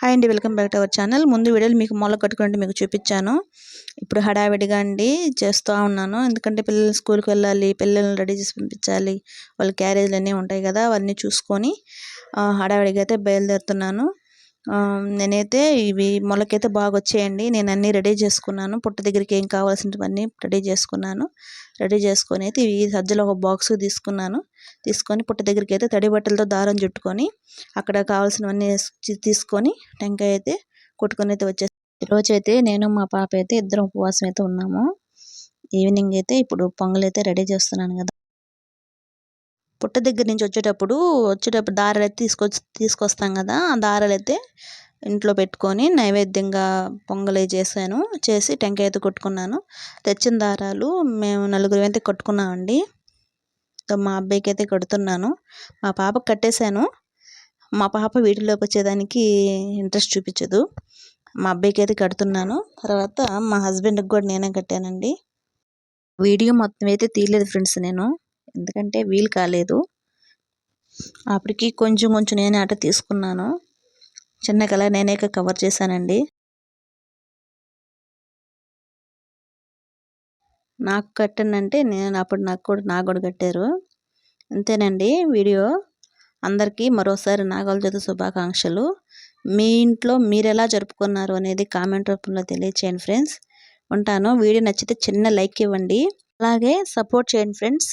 Hi అండి welcome back to our channel. ముందు వీడియోలు మీకు మూల కట్టుకుంటే మీకు చూపించాను. ఇప్పుడు హడావిడిగా అండి చేస్తూ ఉన్నాను. ఎందుకంటే పిల్లలు స్కూల్కి వెళ్ళాలి పిల్లల్ని రెడీ చేసి పంపించాలి. వాళ్ళ క్యారేజ్లు అన్నీ ఉంటాయి కదా అవన్నీ చూసుకొని హడావిడిగా అయితే బయలుదేరుతున్నాను. నేనైతే ఇవి మొలకైతే బాగా వచ్చేయండి. నేను అన్నీ రెడీ చేసుకున్నాను. పుట్ట దగ్గరికి ఏం కావాల్సినవన్నీ రెడీ చేసుకున్నాను. రెడీ చేసుకొని అయితే ఈ సజ్జలు ఒక బాక్స్ తీసుకున్నాను. తీసుకొని పుట్ట దగ్గరికి అయితే తడి బట్టలతో దారం చుట్టుకొని అక్కడ కావాల్సినవన్నీ తీసుకొని టెంకాయ అయితే కొట్టుకొని అయితే వచ్చేసి ఈరోజు అయితే నేను మా పాప అయితే ఇద్దరం ఉపవాసం అయితే ఉన్నాము. ఈవినింగ్ అయితే ఇప్పుడు పొంగల్ అయితే రెడీ చేస్తున్నాను కదా. పుట్ట దగ్గర నుంచి వచ్చేటప్పుడు వచ్చేటప్పుడు దారాలు అయితే తీసుకొచ్చి తీసుకొస్తాం కదా ఆ దారాలు అయితే ఇంట్లో పెట్టుకొని నైవేద్యంగా పొంగలి చేశాను. చేసి టెంకాయ అయితే కొట్టుకున్నాను. తెచ్చిన దారాలు మేము నలుగురు అయితే కొట్టుకున్నామండి. మా అబ్బాయికి అయితే కడుతున్నాను. మా పాపకు కట్టేశాను. మా పాప వీటిలోకి వచ్చేదానికి ఇంట్రెస్ట్ చూపించదు. మా అబ్బాయికి అయితే కడుతున్నాను. తర్వాత మా హస్బెండ్కి కూడా నేనే కట్టానండి. వీడియో మొత్తం అయితే తీయలేదు ఫ్రెండ్స్ నేను. ఎందుకంటే వీలు కాలేదు. అప్పటికి కొంచెం కొంచెం నేనే అట తీసుకున్నాను. చిన్నగా నేనే కవర్ చేశానండి. నాకు కట్టానంటే నేను అప్పుడు నాకు కూడా నాకు కూడా కట్టారు. అంతేనండి వీడియో. అందరికీ మరోసారి నాగల జ్యోతి శుభాకాంక్షలు. మీ ఇంట్లో మీరు ఎలా జరుపుకున్నారు అనేది కామెంట్ రూపంలో తెలియచేయండి ఫ్రెండ్స్. ఉంటాను. వీడియో నచ్చితే చిన్న లైక్ ఇవ్వండి. అలాగే సపోర్ట్ చేయండి ఫ్రెండ్స్.